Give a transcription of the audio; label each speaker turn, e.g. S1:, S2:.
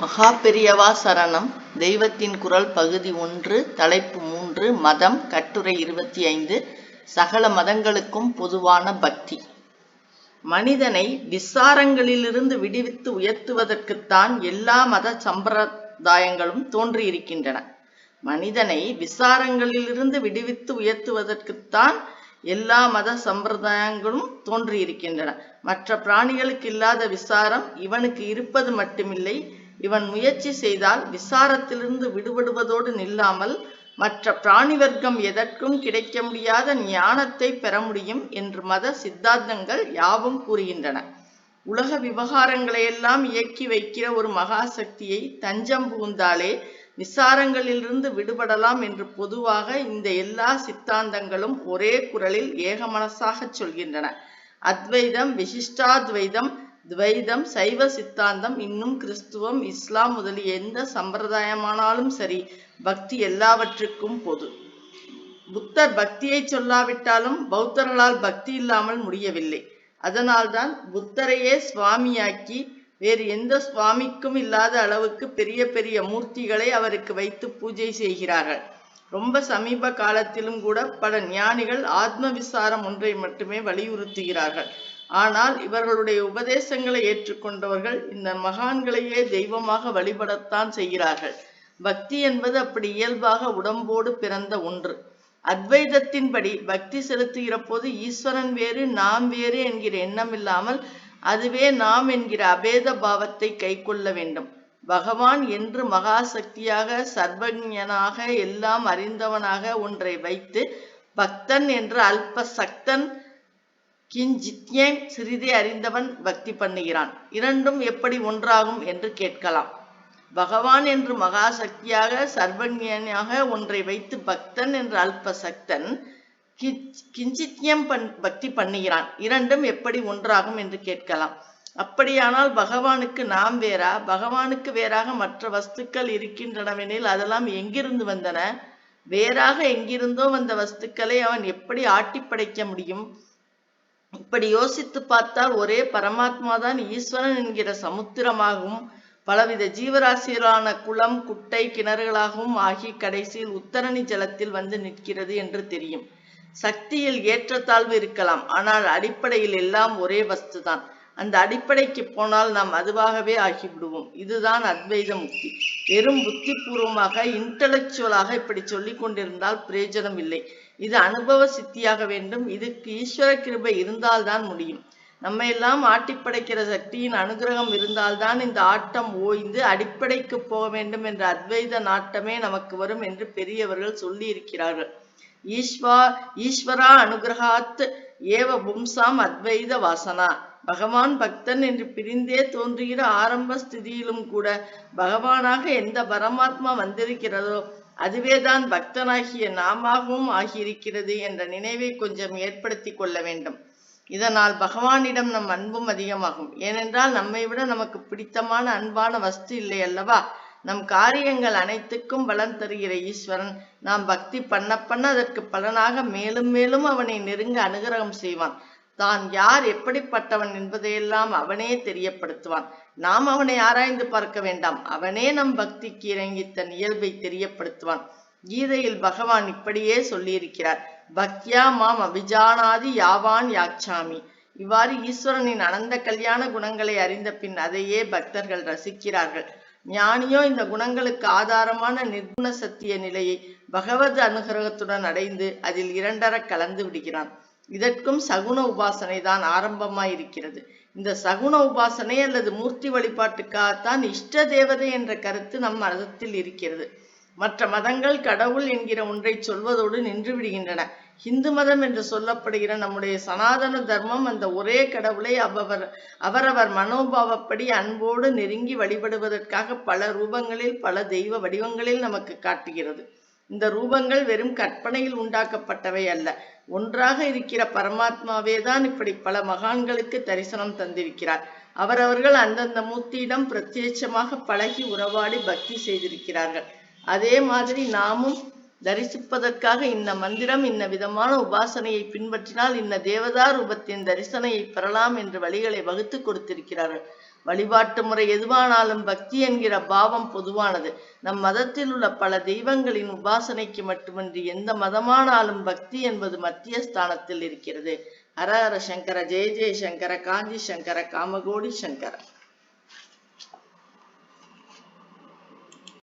S1: மகா பெரியவா சரணம். தெய்வத்தின் குரல் பகுதி ஒன்று தலைப்பு மூன்று மதம் கட்டுரை இருபத்தி ஐந்து சகல மதங்களுக்கும் பொதுவான பக்தி. மனிதனை விசாரங்களிலிருந்து விடுவித்து உயர்த்துவதற்குத்தான் எல்லா மத சம்பிரதாயங்களும் தோன்றியிருக்கின்றன. மனிதனை விசாரங்களிலிருந்து விடுவித்து உயர்த்துவதற்குத்தான் எல்லா மத சம்பிரதாயங்களும் தோன்றியிருக்கின்றன. மற்ற பிராணிகளுக்கு இல்லாத விசாரம் இவனுக்கு இருப்பது மட்டுமில்லை இவன் முயற்சி செய்தால் விசாரத்திலிருந்து விடுபடுவதோடு நில்லாமல் மற்ற பிராணி வர்க்கம் எதற்கும் கிடைக்க முடியாத ஞானத்தை பெற முடியும் என்று மத சித்தாந்தங்கள் யாவும் கூறுகின்றன. உலக விவகாரங்களையெல்லாம் இயக்கி வைக்கிற ஒரு மகா சக்தியை தஞ்சம் புகுந்தாலே விசாரங்களிலிருந்து விடுபடலாம் என்று பொதுவாக இந்த எல்லா சித்தாந்தங்களும் ஒரே குரலில் ஏகமனசாக சொல்கின்றன. அத்வைதம் விசிஷ்டாத்வைதம் துவைதம் சைவ சித்தாந்தம் இன்னும் கிறிஸ்துவம் இஸ்லாம் முதலிய எந்த சம்பிரதாயமானாலும் சரி பக்தி எல்லாவற்றுக்கும் பொது. புத்தர் பக்தியை சொல்லாவிட்டாலும் பௌத்தர்களால் பக்தி இல்லாமல் முடியவில்லை. அதனால்தான் புத்தரையே சுவாமியாக்கி வேறு எந்த சுவாமிக்கும் இல்லாத அளவுக்கு பெரிய பெரிய மூர்த்திகளை அவருக்கு வைத்து பூஜை செய்கிறார்கள். ரொம்ப சமீப காலத்திலும் கூட பல ஞானிகள் ஆத்ம விசாரம் ஒன்றை மட்டுமே வலியுறுத்துகிறார்கள். ஆனால் இவர்களுடைய உபதேசங்களை ஏற்றுக்கொண்டவர்கள் இந்த மகான்களையே தெய்வமாக வழிபடத்தான் செய்கிறார்கள். பக்தி என்பது அப்படி இயல்பாக உடம்போடு பிறந்த ஒன்று. அத்வைதத்தின்படி பக்தி செலுத்துகிற போது ஈஸ்வரன் வேறு நாம் வேறு என்கிற எண்ணம் இல்லாமல் அதுவே நாம் என்கிற அபேத பாவத்தை கை கொள்ள வேண்டும். பகவான் என்று மகாசக்தியாக சர்வஜனாக எல்லாம் அறிந்தவனாக ஒன்றை வைத்து பக்தன் என்று அல்ப சக்தன் கிஞ்சித்யேன் சிறிதே அறிந்தவன் பக்தி பண்ணுகிறான். இரண்டும் எப்படி ஒன்றாகும் என்று கேட்கலாம். பகவான் என்று மகா சக்தியாக ஒன்றை வைத்து பக்தன் என்று அல்ப சக்தன் கிஞ்சித்யம் பண் பக்தி பண்ணுகிறான். இரண்டும் எப்படி ஒன்றாகும் என்று கேட்கலாம். அப்படியானால் பகவானுக்கு நாம் வேறா? பகவானுக்கு வேறாக மற்ற வஸ்துக்கள் இருக்கின்றனவெனில் அதெல்லாம் எங்கிருந்து வந்தன? வேறாக எங்கிருந்தோ வந்த வஸ்துக்களை அவன் எப்படி ஆட்டி படைக்க முடியும்? இப்படி யோசித்து பார்த்தால் ஒரே பரமாத்மா தான் ஈஸ்வரன் என்கிற சமுத்திரமாகவும் பலவித ஜீவராசிகளான குளம் குட்டை கிணறுகளாகவும் ஆகி கடைசியில் உத்தரணி ஜலத்தில் வந்து நிற்கிறது என்று தெரியும். சக்தியில் ஏற்றத்தாழ்வு இருக்கலாம் ஆனால் அடிப்படையில் எல்லாம் ஒரே வஸ்துதான். அந்த அடிப்படைக்கு போனால் நாம் அதுவாகவே ஆகிவிடுவோம். இதுதான் அத்வைத முக்தி. வெறும் புத்தி பூர்வமாக இன்டலெக்சுவலாக இப்படி சொல்லி கொண்டிருந்தால் பிரயோஜனம் இல்லை. இது அனுபவ சித்தியாக வேண்டும். இதுக்கு ஈஸ்வர கிருபை இருந்தால்தான் முடியும். நம்ம எல்லாம் ஆட்டிப்படைக்கிற சக்தியின் அனுகிரகம் இருந்தால்தான் இந்த ஆட்டம் ஓய்ந்து அடிப்படைக்கு போக வேண்டும் என்ற அத்வைத நாட்டமே நமக்கு வரும் என்று பெரியவர்கள் சொல்லி இருக்கிறார்கள் ஈஸ்வா ஈஸ்வரா அனுகிரகாத் ஏவ பும்சாம் அத்வைத வாசனா. பகவான் பக்தன் என்று பிரிந்தே தோன்றுகிற ஆரம்ப ஸ்திதியிலும் கூட பகவானாக எந்த பரமாத்மா வந்திருக்கிறதோ அதுவேதான் பக்தனாகிய நாமாகவும் ஆகியிருக்கிறது என்ற நினைவை கொஞ்சம் ஏற்படுத்தி கொள்ள வேண்டும். இதனால் பகவானிடம் நம் அன்பும் அதிகமாகும். ஏனென்றால் நம்மை விட நமக்கு பிடித்தமான அன்பான வஸ்து இல்லை அல்லவா? நம் காரியங்கள் அனைத்துக்கும் பலன் தருகிற ஈஸ்வரன் நாம் பக்தி பண்ண பண்ண அதற்கு பலனாக மேலும் மேலும் அவனை நெருங்க அனுகிரகம் செய்வான். தான் யார் எப்படிப்பட்டவன் என்பதையெல்லாம் அவனே தெரியப்படுத்துவான். நாம் அவனை ஆராய்ந்து பார்க்க வேண்டாம். அவனே நம் பக்திக்கு இறங்கி தன் இயல்பை தெரியப்படுத்துவான். கீதையில் பகவான் இப்படியே சொல்லியிருக்கிறார். பக்தியா மாம் அபிஜானாதி யாவான் யாச்சாமி. இவ்வாறு ஈஸ்வரனின் அனந்த கல்யாண குணங்களை அறிந்த பின் அதையே பக்தர்கள் ரசிக்கிறார்கள். ஞானியோ இந்த குணங்களுக்கு ஆதாரமான நிர்குண சத்திய நிலையை பகவத் அனுகிரகத்துடன் அடைந்து அதில் இரண்டர கலந்து விடுகிறான். இதற்கும் சகுன உபாசனை தான் ஆரம்பமாயிருக்கிறது. இந்த சகுன உபாசனை அல்லது மூர்த்தி வழிபாட்டுக்காகத்தான் இஷ்ட தேவதை என்ற கருத்து நம் மதத்தில் இருக்கிறது. மற்ற மதங்கள் கடவுள் என்கிற ஒன்றை சொல்வதோடு நின்று விடுகின்றன. இந்து மதம் என்று சொல்லப்படுகிற நம்முடைய சனாதன தர்மம் அந்த ஒரே கடவுளை அவவர் அவரவர் மனோபாவப்படி அன்போடு நெருங்கி வழிபடுவதற்காக பல ரூபங்களில் பல தெய்வ வடிவங்களில் நமக்கு காட்டுகிறது. இந்த ரூபங்கள் வெறும் கற்பனையில் உண்டாக்கப்பட்டவை அல்ல. ஒன்றாக இருக்கிற பரமாத்மாவே தான் இப்படி பல மகான்களுக்கு தரிசனம் தந்திருக்கிறார். அவரவர்கள் அந்தந்த மூர்த்தியிடம் பிரத்யட்சமாக பழகி உறவாடி பக்தி செய்திருக்கிறார்கள். அதே மாதிரி நாமும் தரிசிப்பதற்காக இந்த மந்திரம் இன்ன விதமான உபாசனையை பின்பற்றினால் இன்ன தேவதா ரூபத்தின் தரிசனையை பெறலாம் என்று வழிகளை வகுத்து கொடுத்திருக்கிறார்கள். வழிபாட்டு முறை எதுவானாலும் பக்தி என்கிற பாவம் பொதுவானது. நம் மதத்தில் உள்ள பல தெய்வங்களின் உபாசனைக்கு மட்டுமின்றி எந்த மதமானாலும் பக்தி என்பது மத்திய ஸ்தானத்தில் இருக்கிறது. ஹர ஹர சங்கர ஜெய ஜெய சங்கர காஞ்சி சங்கர காமகோடி சங்கர.